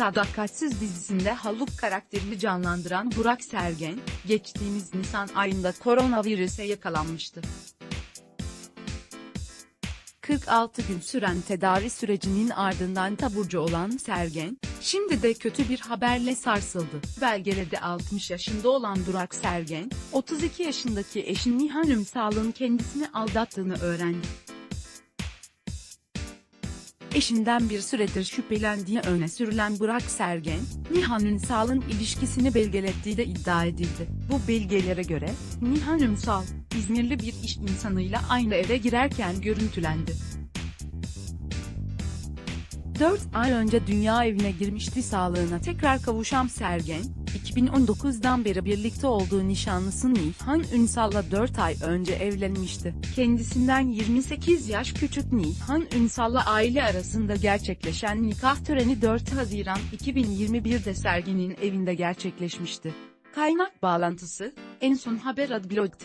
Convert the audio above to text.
Sadakatsiz dizisinde Haluk karakterini canlandıran Burak Sergen, geçtiğimiz Nisan ayında koronavirüse yakalanmıştı. 46 gün süren tedavi sürecinin ardından taburcu olan Sergen, şimdi de kötü bir haberle sarsıldı. Belgelede 60 yaşında olan Burak Sergen, 32 yaşındaki eşi Nihan Ünsal'ın kendisini aldattığını öğrendi. Eşinden bir süredir şüphelendiği öne sürülen Burak Sergen, Nihan Ünsal'ın ilişkisini belgelettiği de iddia edildi. Bu belgelere göre, Nihan Ünsal, İzmirli bir iş insanıyla aynı eve girerken görüntülendi. 4 ay önce dünya evine girmişti sağlığına tekrar kavuşan Sergen, 2019'dan beri birlikte olduğu nişanlısı Nihan Ünsal'la 4 ay önce evlenmişti. Kendisinden 28 yaş küçük Nihan Ünsal'la aile arasında gerçekleşen nikah töreni 4 Haziran 2021'de Sergen'in evinde gerçekleşmişti. Kaynak bağlantısı, en son haber adblog